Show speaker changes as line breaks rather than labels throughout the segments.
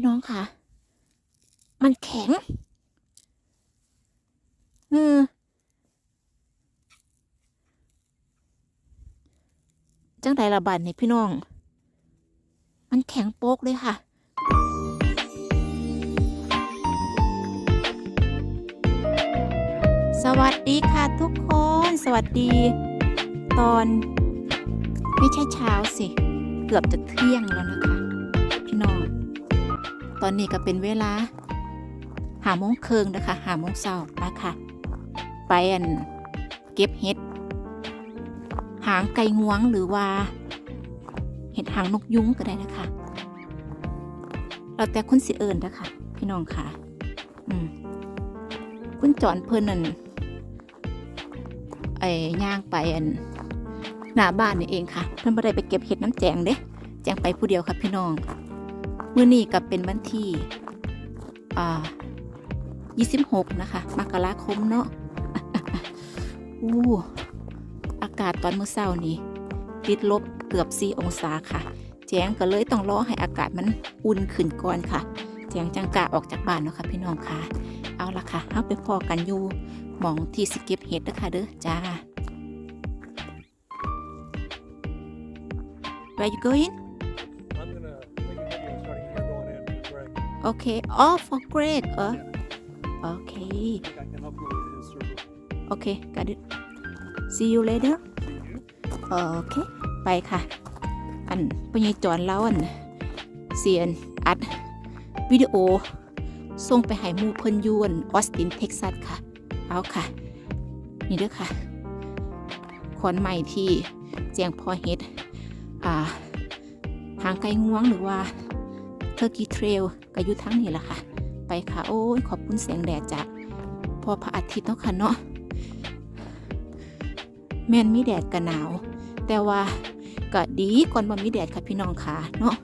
พี่น้องค่ะ มันแข็งเออจังใดระบาดนี่พี่น้อง มันแข็งโป๊กเลยค่ะสวัสดีค่ะทุกคน สวัสดี ตอน ไม่ใช่เช้าสิ เกือบจะเที่ยงแล้วนะคะ ตอนนี้ก็เป็นเวลาหาโมงเคิงนะคะหาโมงเช้าไปค่ะไปอันเก็บเห็ด หางไก่งวงหรือว่า เห็ดหางนกยุ้งก็ได้นะคะเราแต่คุณสิเอิญนะคะพี่น้องค่ะ อืมคุณจอนเพิ่นนั่นไอ้ย่างไปอันหน้าบ้านนี่เองค่ะ เพิ่นบ่ได้ไปเก็บเห็ดน้ำแจงเด้แจงไปผู้เดียวค่ะพี่น้อง มื้อนี้ก็เป็นวันที่อ่า26 นะคะ มกราคมเนาะอู้อากาศตอนมื้อเช้านี้ติดลบเกือบ 4 องศาค่ะ แจงก็เลยต้องรอให้อากาศมันอุ่นขึ้นก่อนค่ะ แจงจังกะออกจากบ้านเนาะค่ะพี่น้องค่ะ เอาละค่ะเอาไปพอกันอยู่มองที่สเก็บเห็ดนะคะเด้อจ้า Where you going
Greg.
Okay oh for great เออ Okay
I think I can help you with his circle.
Okay got it See you later
See you.
โอเค ไปค่ะ อันปัญญจอนเล่าอันเสียนอัด วิดีโอ ส่งไปให้หมูเพิ่นอยวนออสตินเท็กซัสค่ะ เอาค่ะ นี่เด้อค่ะขอนใหม่ที่แจงพอเฮ็ด อ่าหางไก่งวงหรือว่า เทอร์กีเทรลก็อยู่ทั้งนี้แหละค่ะ ไปค่ะ โอ้ย ขอบคุณแสงแดดจาก พอพระอาทิตย์เนาะค่ะเนาะแม่นมีแดดก็หนาว แต่ว่าก็ดีก่อนบ่มีแดดค่ะพี่น้องค่ะเนาะ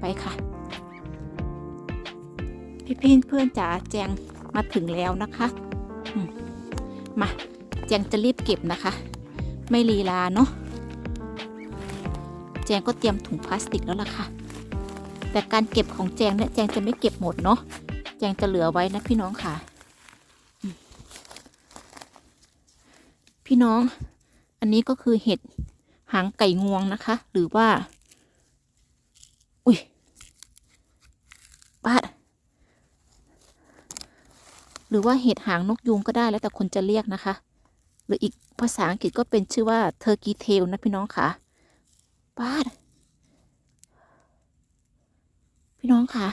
ไปค่ะ พี่พี่เพื่อนจ๋าแจงมาถึงแล้วนะคะมมาแจงจะรีบเก็บนะคะ ไม่ลีลาเนาะแจงก็เตรียมถุงพลาสติกแล้วล่ะค่ะ แต่การเก็บของแจงเนี่ยแจงจะไม่เก็บหมดเนาะแจงจะเหลือไว้นะพี่น้องค่ะ พี่น้อง อันนี้ก็คือเห็ดหางไก่งวงนะคะ หรือว่า อุ้ยปาดหรือว่าเห็ดหางนกยูงก็ได้แล้วแต่คนจะเรียกนะคะ หรืออีกภาษาอังกฤษก็เป็นชื่อว่าเทอร์กีเทลนะพี่น้องค่ะปาด พี่น้องค่ะ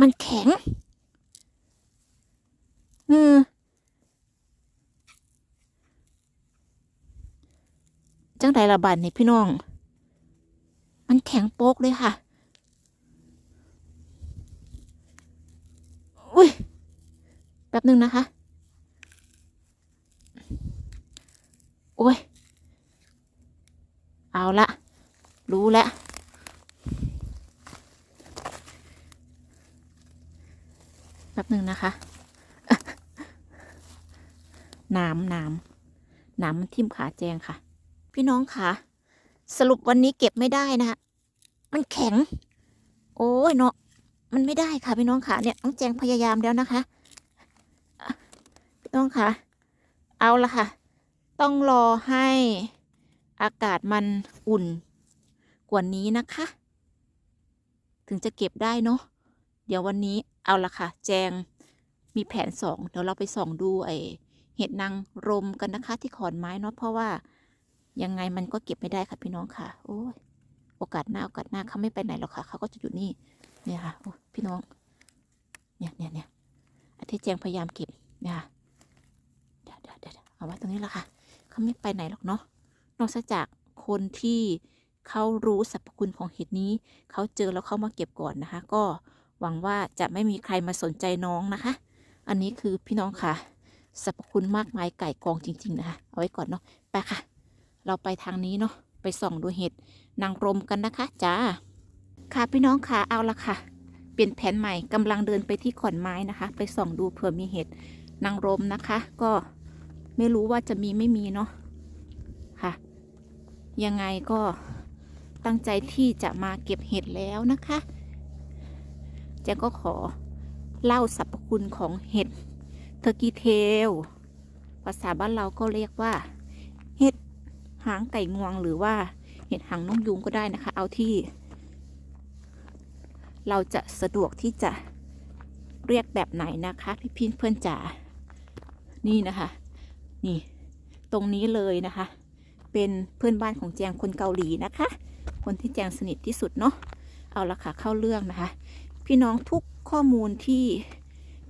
มันแข็งเออจังไดระบาดนี่พี่น้อง มันแข็งโป๊กเลยค่ะ อุ้ย แป๊บหนึ่งนะคะ โอ้ย เอาละ รู้แล้ว ป๊บหนึ่งนะคะน้ำน้ำน้ำมันทิ่มขาแจงค่ะ พี่น้องคะสรุปวันนี้เก็บไม่ได้นะคะมันแข็ง โอ้ยเนาะมันไม่ได้ค่ะพี่น้องค่ะเนี่ยน้องแจงพยายามแล้วนะคะอะพี่น้องค่ะเอาละค่ะ ต้องรอให้อากาศมันอุ่นกว่านี้นะคะ ถึงจะเก็บได้เนาะเดี๋ยววันนี้ เอาละค่ะ แจงมีแผนสองเดี๋ยวเราไปส่องดูไอเห็ดนางรมกันนะคะ ที่ขอนไม้เนาะเพราะว่ายังไงมันก็เก็บไม่ได้ค่ะพี่น้องค่ะ โอ้ยโอกาสหน้าโอกาสหน้าเขาไม่ไปไหนหรอกค่ะเขาก็จะอยู่นี่เนี่ยค่ะโอ้พี่น้อง เนี่ยเนี่ยเนี่ยอาทิตย์แจงพยายามเก็บเนี่ยค่ะเดี๋ยวเดี๋ยวเดี๋ยวเอาไว้ตรงนี้แหละค่ะเขาไม่ไปไหนหรอกเนาะนอกจากคนที่เขารู้สรรพคุณของเห็ดนี้เขาเจอแล้วเขามาเก็บก่อนนะคะ ก็ หวังว่าจะไม่มีใครมาสนใจน้องนะคะ อันนี้คือพี่น้องค่ะสรรพคุณมากมายไก่กองจริง ๆ นะคะ เอาไว้ก่อนเนาะไปค่ะ เราไปทางนี้เนาะไปส่องดูเห็ดนางรมกันนะคะจ้าค่ะพี่น้องค่ะเอาละค่ะ เปลี่ยนแผนใหม่กำลังเดินไปที่ขอนไม้นะคะ ไปส่องดูเผื่อมีเห็ดนางรมนะคะ ก็ไม่รู้ว่าจะมีไม่มีเนาะค่ะ ยังไงก็ตั้งใจที่จะมาเก็บเห็ดแล้วนะคะ แจงก็ขอเล่าสรรพคุณของเห็ดเทอร์กีเทล ภาษาบ้านเราก็เรียกว่า เห็ดหางไก่งวงหรือว่าเห็ดหางนกยุงก็ได้นะคะ เอาที่ เราจะสะดวกที่จะเรียกแบบไหนนะคะ พี่พินเพื่อนจ๋า นี่นะคะ นี่ ตรงนี้เลยนะคะ เป็นเพื่อนบ้านของแจงคนเกาหลีนะคะ คนที่แจงสนิทที่สุดเนาะ เอาละค่ะเข้าเรื่องนะคะ พี่น้องทุกข้อมูลที่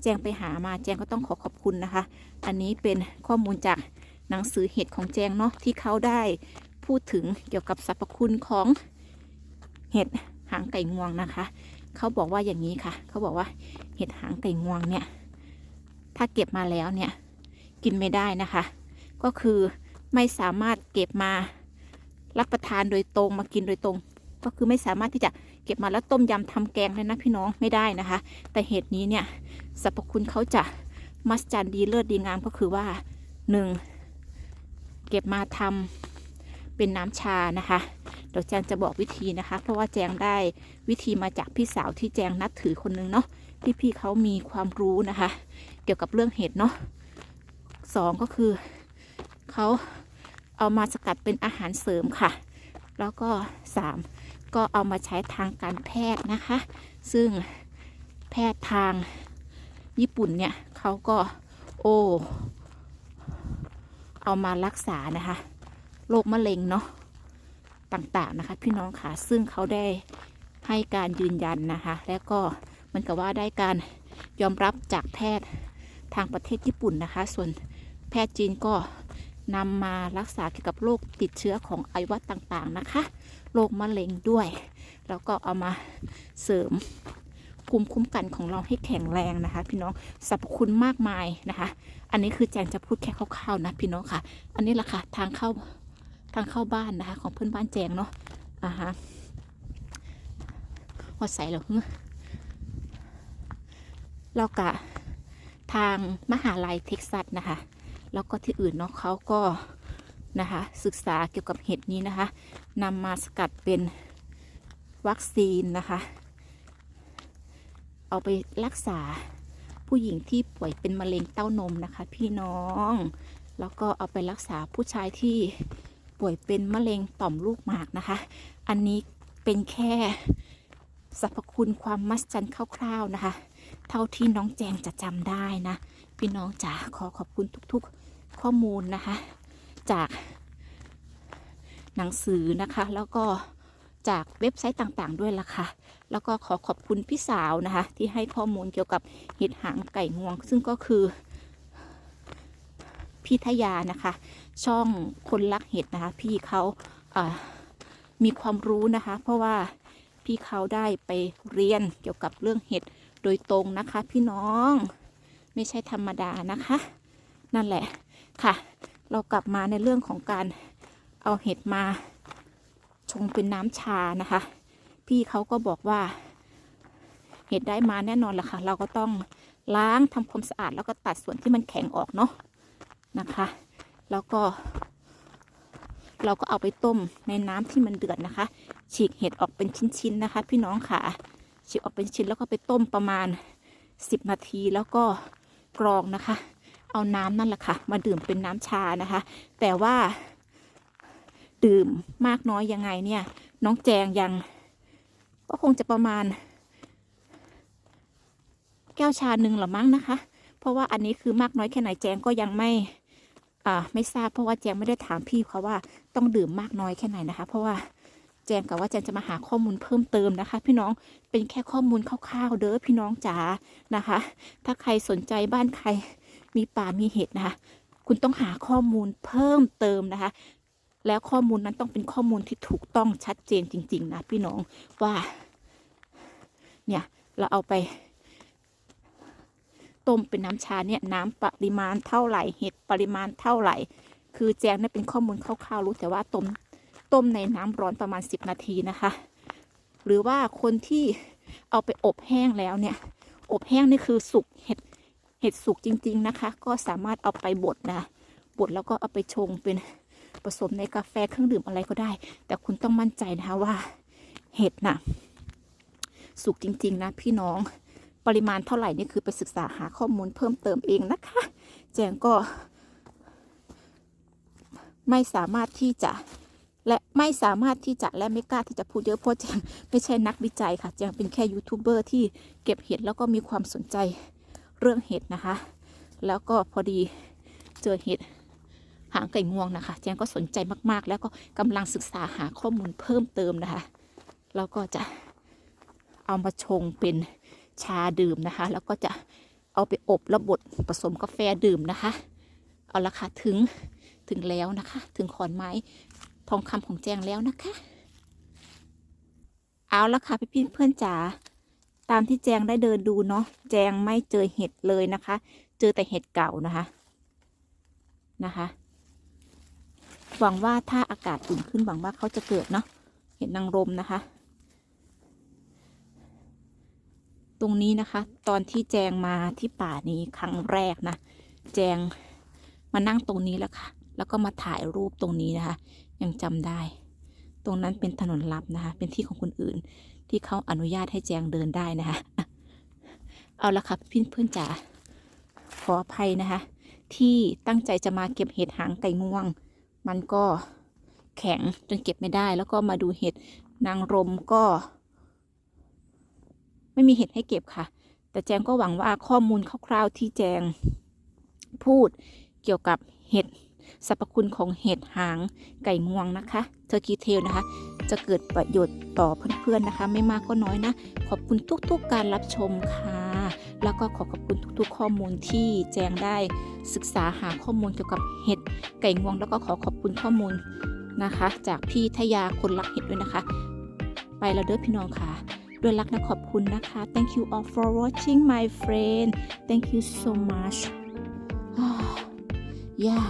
แจงไปหามาแจงก็ต้องขอขอบคุณนะคะ อันนี้เป็นข้อมูลจากหนังสือเห็ดของแจงเนาะที่เขาได้พูดถึงเกี่ยวกับสรรพคุณของเห็ดหางไก่งวงนะคะ เขาบอกว่าอย่างนี้ค่ะ เขาบอกว่าเห็ดหางไก่งวงเนี่ย ถ้าเก็บมาแล้วเนี่ย กินไม่ได้นะคะ ก็คือไม่สามารถเก็บมารับประทานโดยตรงมากินโดยตรง ก็คือไม่สามารถที่จะ เก็บมาแล้วต้มยำทำแกงเลยนะพี่น้องไม่ได้นะคะ แต่เห็ดนี้เนี่ยสรรพคุณเขาจะมัสจันดีเลิศดีงามก็คือว่าหนึ่งเก็บมาทำเป็นน้ำชานะคะเดี๋ยวแจงจะบอกวิธีนะคะ เพราะว่าแจงได้วิธีมาจากพี่สาวที่แจงนับถือคนนึงเนาะที่พี่เขามีความรู้นะคะ เกี่ยวกับเรื่องเห็ดเนาะสองก็คือเขาเอามาสกัดเป็นอาหารเสริมค่ะ แล้วก็สาม ก็เอามาใช้ทางการแพทย์นะคะ ซึ่งแพทย์ทางญี่ปุ่นเนี่ยเขาก็โอ้เอามารักษานะคะโรคมะเร็งเนาะต่างๆนะคะ พี่น้องค่ะซึ่งเขาได้ให้การยืนยันนะคะ แล้วก็มันกับว่าได้การยอมรับจากแพทย์ทางประเทศญี่ปุ่นนะคะ ส่วนแพทย์จีนก็ นำมารักษาเกี่ยวกับโรคติดเชื้อของไอวัดต่างๆนะคะ โรคมะเร็งด้วย แล้วก็เอามาเสริมภูมิคุ้มกันของเราให้แข็งแรงนะคะ พี่น้องสรรพคุณมากมายนะคะ อันนี้คือแจงจะพูดแค่คร่าวๆนะพี่น้องค่ะ อันนี้แหละค่ะทางเข้าทางเข้าบ้านนะคะ ของเพื่อนบ้านแจงเนาะอ่าฮะหัวใสเหรอฮึแล้วก็ทางมหาลัยเท็กซัสนะคะ แล้วก็ที่อื่นเนาะเขาก็นะคะศึกษาเกี่ยวกับเห็ดนี้นะคะนำมาสกัดเป็นวัคซีนนะคะ เอาไปรักษาผู้หญิงที่ป่วยเป็นมะเร็งเต้านมนะคะ พี่น้อง แล้วก็เอาไปรักษาผู้ชายที่ป่วยเป็นมะเร็งต่อมลูกหมากนะคะ อันนี้เป็นแค่สรรพคุณความมัศจรรย์คร่าวๆนะคะ เท่าที่น้องแจงจะจำได้นะ พี่น้องจ๋าขอขอบคุณทุกๆข้อมูลนะคะ จากหนังสือนะคะ แล้วก็จากเว็บไซต์ต่างๆ ด้วยล่ะค่ะ แล้วก็ขอขอบคุณพี่สาวนะคะ ที่ให้ข้อมูลเกี่ยวกับเห็ดหางไก่งวง ซึ่งก็คือพี่ทยานะคะ ช่องคนรักเห็ดนะคะ พี่เขาอ่ามีความรู้นะคะ เพราะว่าพี่เขาได้ไปเรียนเกี่ยวกับเรื่องเห็ดโดยตรงนะคะ พี่น้อง ไม่ใช่ธรรมดานะคะ นั่นแหละค่ะ เรากลับมาในเรื่องของการเอาเห็ดมาชงเป็นน้ำชานะคะ พี่เขาก็บอกว่า เห็ดได้มาแน่นอนแหละค่ะ เราก็ต้องล้างทำความสะอาดแล้วก็ตัดส่วนที่มันแข็งออกเนาะนะคะ แล้วก็ เราก็เอาไปต้มในน้ำที่มันเดือดนะคะ ฉีกเห็ดออกเป็นชิ้นๆนะคะ พี่น้องค่ะฉีกออกเป็นชิ้นแล้วก็ไปต้มประมาณ 10 นาทีแล้วก็ กรองนะคะ เอาน้ำนั่นแหละค่ะ มาดื่มเป็นน้ำชานะคะ แต่ว่า ดื่มมากน้อยยังไงเนี่ย น้องแจงยัง ก็คงจะประมาณ แก้วชาหนึ่งหรือมั้งนะคะ เพราะว่าอันนี้คือมากน้อยแค่ไหนแจงก็ยังไม่อ่าไม่ทราบเพราะว่าแจงไม่ได้ถามพี่เขาว่าต้องดื่มมากน้อยแค่ไหนนะคะ เพราะว่า จงกับว่าแจงจะมาหาข้อมูลเพิ่มเติมนะคะ พี่น้องเป็นแค่ข้อมูลคร่าวๆเด้อพี่น้องจ๋านะคะ ถ้าใครสนใจบ้านใครมีป่ามีเห็ดนะคะ คุณต้องหาข้อมูลเพิ่มเติมนะคะ แล้วข้อมูลนั้นต้องเป็นข้อมูลที่ถูกต้องชัดเจนจริง ๆ นะ พี่น้องว่า เนี่ย เราเอาไป ต้มเป็นน้ำชาเนี่ยน้ำปริมาณเท่าไหร่เห็ดปริมาณเท่าไหร่ คือแจงเนี่ยเป็นข้อมูลคร่าวๆรู้แต่ว่าต้ม ต้มในน้ำร้อนประมาณ 10 นาทีนะคะ หรือว่าคนที่เอาไปอบแห้งแล้วเนี่ย อบแห้งนี่คือสุกเห็ดเห็ดสุกจริง ๆนะคะ ก็สามารถเอาไปบดนะบดแล้วก็เอาไปชงเป็นผสมในกาแฟเครื่องดื่มอะไรก็ได้ แต่คุณต้องมั่นใจนะคะว่าเห็ดน่ะสุกจริง ๆ นะ พี่น้องปริมาณเท่าไหร่นี่คือไปศึกษาหาข้อมูลเพิ่มเติมเองนะคะ แจงก็ ไม่สามารถที่จะ และไม่สามารถที่จะและไม่กล้าที่จะพูดเยอะเพราะแจงไม่ใช่นักวิจัยค่ะแจงเป็นแค่ยูทูบเบอร์ที่เก็บเห็ดแล้วก็มีความสนใจเรื่องเห็ดนะคะ แล้วก็พอดีเจอเห็ดหางไก่งวงนะคะแจงก็สนใจมากๆ แล้วก็กำลังศึกษาหาข้อมูลเพิ่มเติมนะคะ แล้วก็จะเอามาชงเป็นชาดื่มนะคะ แล้วก็จะเอาไปอบแล้วบดผสมกาแฟดื่มนะคะ เอาละค่ะถึงถึงแล้วนะคะ ถึงขอนไม้ ทองคำของแจงแล้วนะคะ เอาละค่ะพี่ๆเพื่อนจ๋าตามที่แจงได้เดินดูเนาะแจงไม่เจอเห็ดเลยนะคะ เจอแต่เห็ดเก่านะคะนะคะ หวังว่าถ้าอากาศอุ่นขึ้นหวังว่าเขาจะเกิดเนาะเห็ดนางรมนะคะ ตรงนี้นะคะ ตอนที่แจงมาที่ป่านี้ครั้งแรกนะ แจงมานั่งตรงนี้แล้วค่ะ แล้วก็มาถ่ายรูปตรงนี้นะคะ ยังจำได้ ตรงนั้นเป็นถนนลับนะคะ เป็นที่ของคนอื่น ที่เขาอนุญาตให้แจงเดินได้นะคะ เอาละค่ะพี่เพื่อนจ๋าขออภัยนะคะ ที่ตั้งใจจะมาเก็บเห็ดหางไก่งวง มันก็แข็งจนเก็บไม่ได้ แล้วก็มาดูเห็ดนางรมก็ ไม่มีเห็ดให้เก็บค่ะ แต่แจงก็หวังว่าข้อมูลคร่าวๆที่แจงพูดเกี่ยวกับเห็ด สรรพคุณของเห็ดหางไก่งวงนะคะเทอร์กีเทลนะคะ จะเกิดประโยชน์ต่อเพื่อนๆนะคะ ไม่มากก็น้อยนะ ขอบคุณทุกๆการรับชมค่ะ แล้วก็ขอขอบคุณทุกๆ ข้อมูลที่แจงได้ศึกษาหาข้อมูลเกี่ยวกับเห็ดไก่งวง แล้วก็ขอขอบคุณข้อมูลนะคะ จากพี่ทยาคนรักเห็ดด้วยนะคะ ไปแล้วเด้อพี่น้องค่ะด้วยรักและขอบคุณนะคะ thank you all for watching my friend thank you so much yeah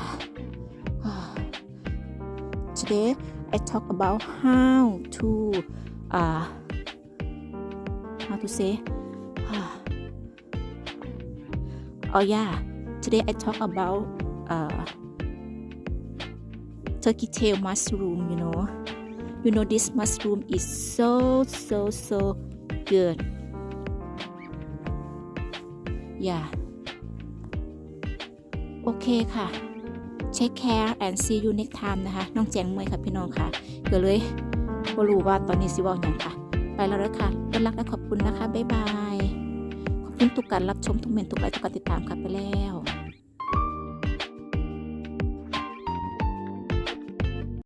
today I talk about how to uh how to say oh yeah today I talk about uh turkey tail mushroom you know you know this mushroom is so so so good yeah โอเคค่ะ take care and see you next time นะคะ น้องแจงเมย์ค่ะพี่น้องค่ะก็เลยบ่รู้ว่าตอนนี้สิว่าอย่างค่ะ ไปแล้วแล้วค่ะเป็นรักและขอบคุณนะคะ บ๊ายบาย ขอบคุณทุกการรับชมทุกเมนทุกไลค์ทุกการติดตามค่ะไปแล้ว